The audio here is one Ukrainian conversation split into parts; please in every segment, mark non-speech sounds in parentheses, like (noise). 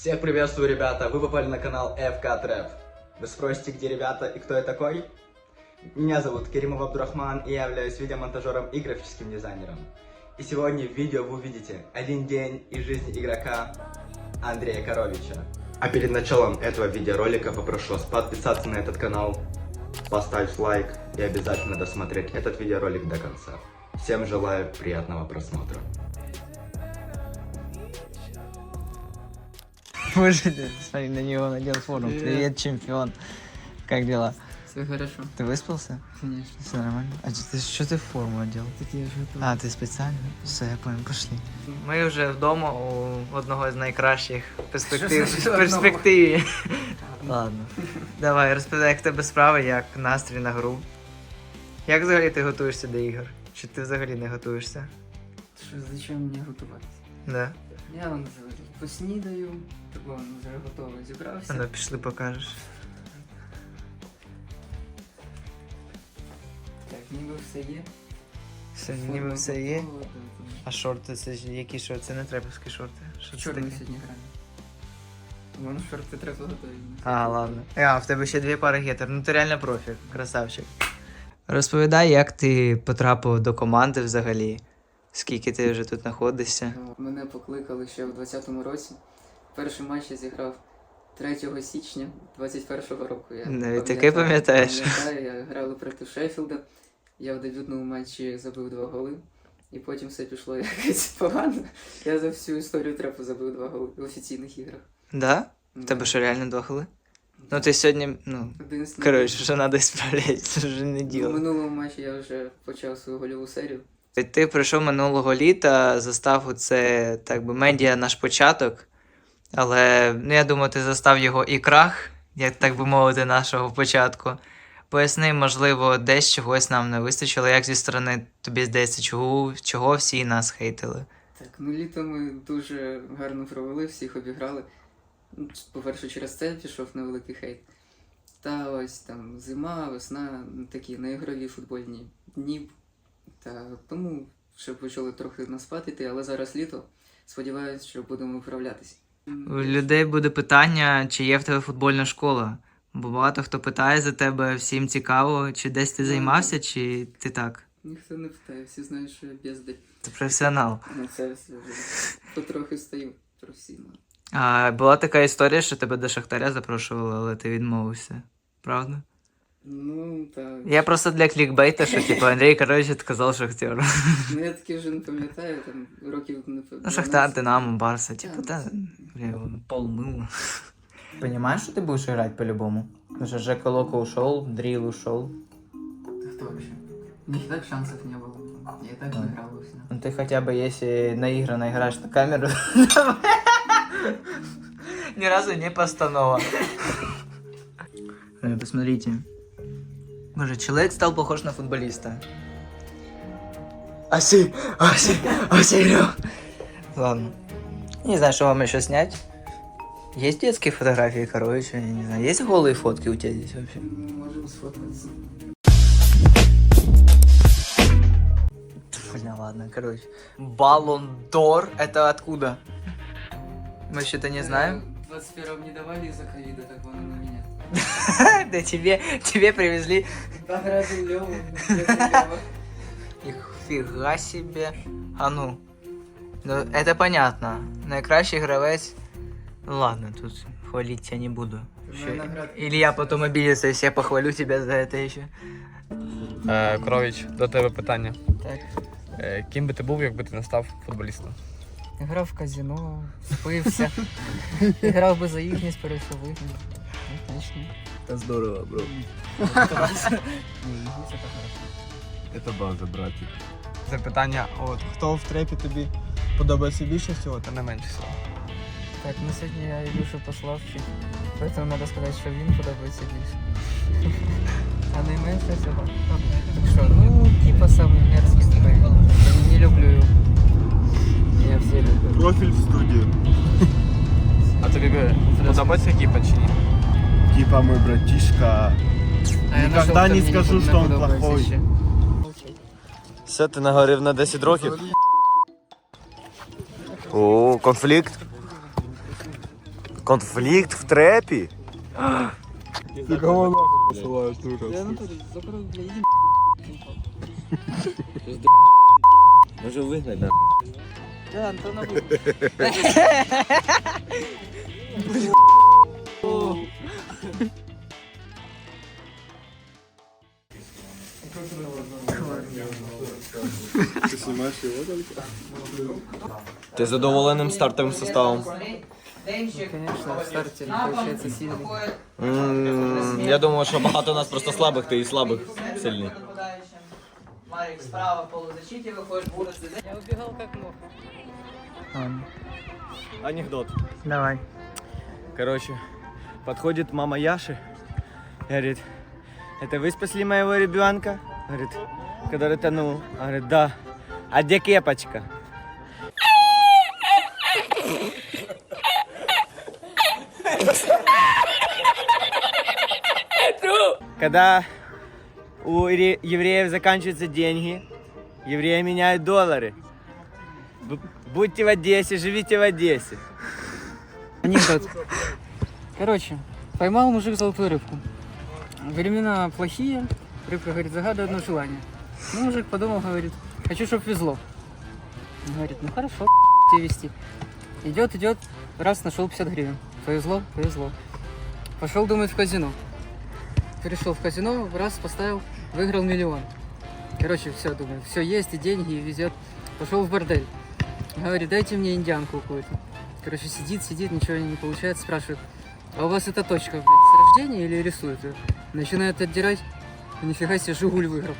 Всех приветствую, ребята! Вы попали на канал FK Trap. Вы спросите, где ребята и кто я такой? Меня зовут Керимов Абдурахман, и я являюсь видеомонтажером и графическим дизайнером. И сегодня в видео вы увидите один день из жизни игрока Андрея Коровича. А перед началом этого видеоролика попрошу вас подписаться на этот канал, поставить лайк и обязательно досмотреть этот видеоролик до конца. Всем желаю приятного просмотра. Боже, ты, смотри, на него надел форму. Привет, чемпион. Как дела? Все хорошо, Ты выспался? конечно. Все нормально? А что ты, что ты форму одел? Так я ж готовий. А, ти спеціально? Все, я понял, пошли. Ми вже вдома у одного з найкращих перспектив. Що значить перспективі. Ладно. Давай, розповідай, як в тебе справи, як настрій на гру. Як взагалі ти готуєшся до ігор? Чи ти взагалі не готуєшся? Що, зачем мені готуватися? Да? Я вам зараз поснідаю, он вже готовий зібрався. Ну, пішли покажеш. Так, ніби все є. Все, ніби все є. готова, так, А шорти, це ж які шорти? Це не треповські шорти. Що це Чорний таке? сьогодні грає. Воно шорти треба готові. А, ладно. А, в тебе ще дві пари гетер. Ну ти реально профі, красавчик. Розповідай, як ти потрапив до команди взагалі. Скільки ти вже тут знаходишся? Мене покликали ще в 20-му році. Перший матч я зіграв 3 січня 21-го року. Я Навіть таке пам'ятаєш? Пам'ятаю, я грали проти Шеффілда. Я в дебютному матчі забив два голи. І потім все пішло (laughs) якось погано. Я за всю історію трепу забив два голи в офіційних іграх. Да? В тебе що реально два голи? Ну ти сьогодні, ну. Коротше, вже треба справляти, це вже не в діло. минулому матчі я вже почав свою гольову серію. Ти прийшов минулого літа, застав оце, так би, медіа наш початок. Але ну, я думаю, ти застав його і крах, як так би мовити, нашого початку. Поясни, можливо, десь чогось нам не вистачило, як зі сторони тобі здається, чого, чого всі нас хейтили. Так, ну літо ми дуже гарно провели, всіх обіграли. Ну, По-перше, через це пішов невеликий хейт. Та ось там зима, весна, ну, такі неігрові футбольні дні. Та тому ще почали трохи на спад іти, але зараз літо. Сподіваюсь, що будемо виправлятися. У людей буде питання, чи є в тебе футбольна школа. Бо багато хто питає за тебе, всім цікаво, чи десь ти Ну, займався, чи ти так. Ніхто не питає, всі знають, що я бездарь. Ти професіонал. Ну це все вже потрохи стаю професійно. А була така історія, що тебе до Шахтаря запрошували, але ти відмовився. Правда? Ну, так. Я просто для клікбейта, що типу Андрій Корович відказав Шахтеру. Ну я таки вже не пам'ятаю, там років не Ну, Шахтар, Динамо, Барса, типу, та блін, полмило. Понимаешь, что ты будешь играть по-любому? Потому что Жека Локо ушел, Дрил ушел. Кто вообще? У них и так шансов не было. Я и так Да. выиграл бы все. Ну ты хотя бы, если наигранно играешь на камеру, (laughs) ни разу не постанова. Э, Посмотрите. Боже, человек стал похож на футболиста. Аси, аси, аси, Ладно. Не знаю, что вам еще снять. Есть детские фотографии Коровича? Я не знаю. Есть голые фотки у тебя здесь вообще? Можем сфоткаться. Бля, ладно, короче. Баллон Дор, это откуда? Мы что-то не знаем. Э, 21 не давали из-за ковида, так он и на меня. (laughs) Да тебе, тебе привезли. Наградил Леву. Лёва. Их фига себе. А ну. Ну, это понятно. Найкращий гравець. Ну ладно, тут хвалить тебя не буду. Твоя Ещё- награда. Или я потом обидится, если я похвалю тебя за это еще. Е, Корович, до тебе питання. Так. Е, Ким би ти був, якби ти не став футболістом? Грав в казино, спився. Грав би за їхні, перейшов вигнав. Отлично. Это здорово, бро. Это база, братик. Запитання, от хто в трепі тобі подобається більше всього та не менше всього? Так, ну сьогодні я Ілюшу послав вчить, поэтому треба сказати, що він подобається більше. А найменше всього. Так що, ну, типа самий мерзкий строй. Я не люблю його. Я всі люблю. Профиль в студию. А тобі би подобається Кіпа чи ні? Типа мой братишка. А Никогда не скажу, не що он плохой. ще. Все, ти нагорів на 10 років. О, конфлікт. Конфлікт в трепі? Ты кого нахуй посылаешь, дура? Може вигнать, да? Да, Антона (laughs) Ты снимаешь его только? Ти задоволеним стартовим составом? Конечно, в старте получается сильный. М, Я думаю, що багато нас просто слабих, ти і слабих сильний. Марик справа в полузащиті виходиш, буде сидіти. Я убегал как мог. Анекдот. Давай. Короче, подходит мама Яши, говорит, это вы спасли моего ребенка? Говорит, который тонул. Говорит, да. А где кепочка? Когда у евреев заканчиваются деньги, евреи меняют доллары. Будьте в Одессе, живите в Одессе. Анекдот. Короче, поймал мужик золотую рыбку. Времена плохие. Рыбка говорит, загадывай одно желание. Ну, мужик подумал, говорит, хочу, чтоб везло. Он Говорит, ну хорошо, (laughs) тебе вести. Идет, идет, раз нашел 50 гривен. Повезло, повезло. Пошел думать в казино. Перешел в казино, раз поставил, выиграл миллион. Короче, все, думаю, все есть, и деньги, и везет. Пошел в бордель. Говорит, дайте мне индианку какую-то. Короче, сидит, сидит, ничего не получается, спрашивает, а у вас эта точка, блядь, с рождения или рисует ее? Начинает отдирать, нифига себе, Жигуль выиграл.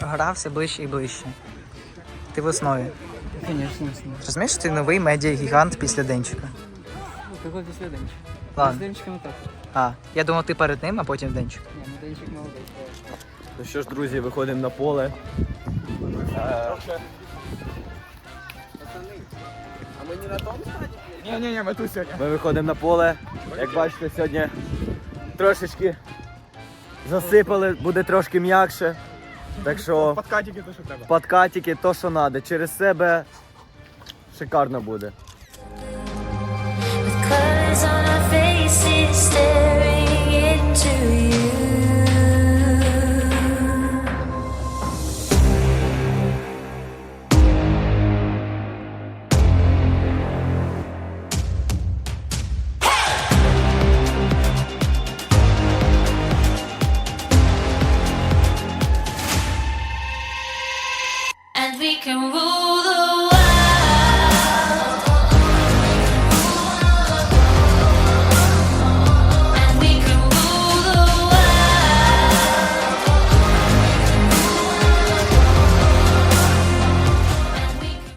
Гра все ближче і ближче. Ти в основі. Конечно, ясно. Розумієш, ти новий медіа-гігант після Денчика. Ну, какой без Денчик? С Ладно. Денчиком так. А, я думав, ти перед ним, а потім Денчик. Не, ну Денчик молодой. Ну що ж, друзі, виходимо на поле. А ми Не-не-не, мы тут сегодня. Ми виходимо на поле. Як бачите, сьогодні трошечки засипали, буде трошки м'якше. Так що Подкатики то, що треба. подкатики, то що треба. Через себе шикарно буде. With colors on our faces staring into you.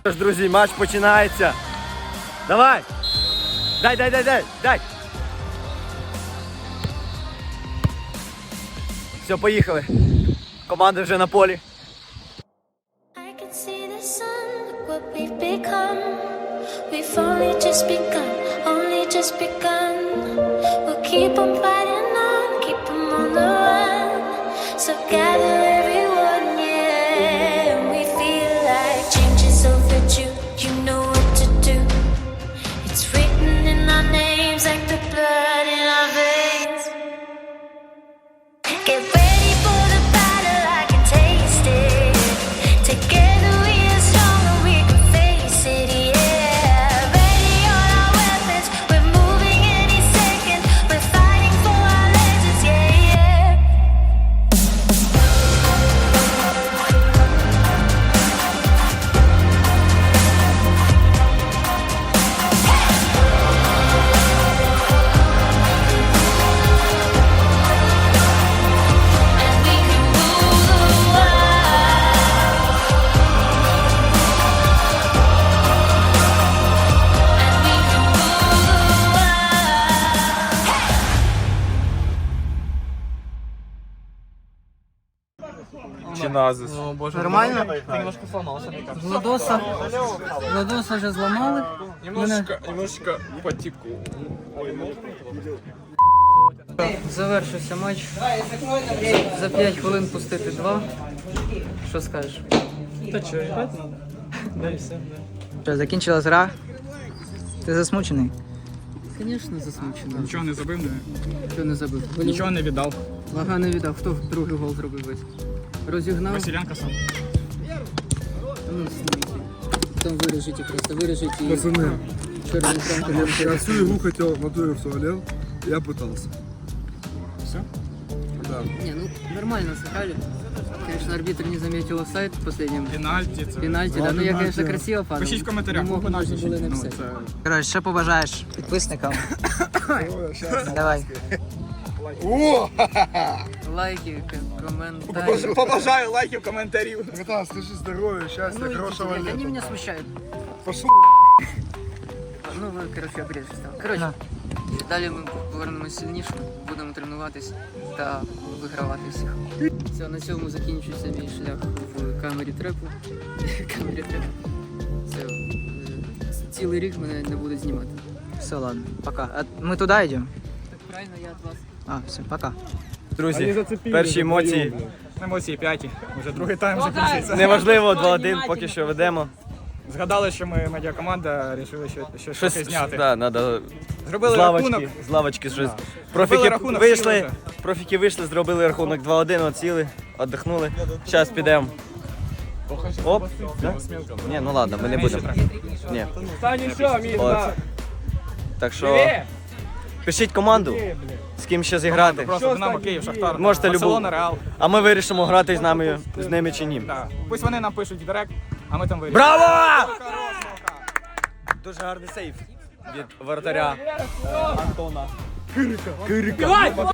World. Що ж, друзі, матч починається. Давай! Дай, дай, дай, дай, дай! Все, поїхали. Команда вже на полі. So gather О, боже. Нормально? Ты немножко сломался, мне кажется. Владоса, Владоса вже зламали. Немножечко, немножечко потеку. Завершився матч. За 5 хвилин пустити два. Що скажеш? Та что, играть надо? Да и все, да. Що, закінчилась гра? Ти засмучений? Звісно, засмучено. Нічого не забив, не- Хто не забив? нічого не віддав. Вага не віддав. Хто другий гол зробив весь? Розігнав. Василянка сам. Ну, сніміть. Потом вырежите просто, вырежите. и Пацаны, черным экраном я, я всю игру хотел в натуре в туалет, я пытался. Все? Да. Не, ну нормально сыграли. Конечно, арбитр не заметил офсайд в последнем Пенальті. Це... пенальти, да. Ну я, конечно, красиво падал. Пишіть в коментарях, Не кого мог, нужно пенальті. было Ну, написать. це... Коротше, що побажаєш підписникам? Давай. Лайки, к- комментарии. Побажаю лайків, коментарів. Братан, слыши, здоровья, счастья, Ну, идите, хорошего блядь, лета. они меня смущают. Пошел. Ну, ви, коротше, обрежете там. Коротше, далі ми повернемось сильніше, будемо тренуватись та вигравати всіх. Все, на цьому закінчується мій шлях в камері трепу. (laughs) камері трепу. Все, е, цілий рік мене не будуть знімати. Все, ладно, пока. А ми туди йдемо? Так правильно, я від вас. А, все, пока. Друзі, перші емоції. Емоції п'яті. Вже другий тайм закінчиться. Неважливо, 2-1, поки що ведемо. Згадали, що ми медіакоманда, вирішили що, що Щось зняти. Да, надо Зробили з лавочки, рахунок. з лавочки щось. Профіки рахунок, вийшли, сіли профіки вийшли, зробили рахунок 2-1, оціли, віддихнули. Зараз підемо. Оп. Да? Ні, ну ладно, ми не будемо. Ні. От. Так що пишіть команду, з ким ще зіграти. Просто Динамо Київ, Шахтар, Можете любу. Реал. А ми вирішимо грати з нами з ними чи ні. Так. Пусть вони нам пишуть в директ, а ми там вирішимо. Браво! Дуже гарний сейф від воротаря е, Антона. Кирика. Кирика.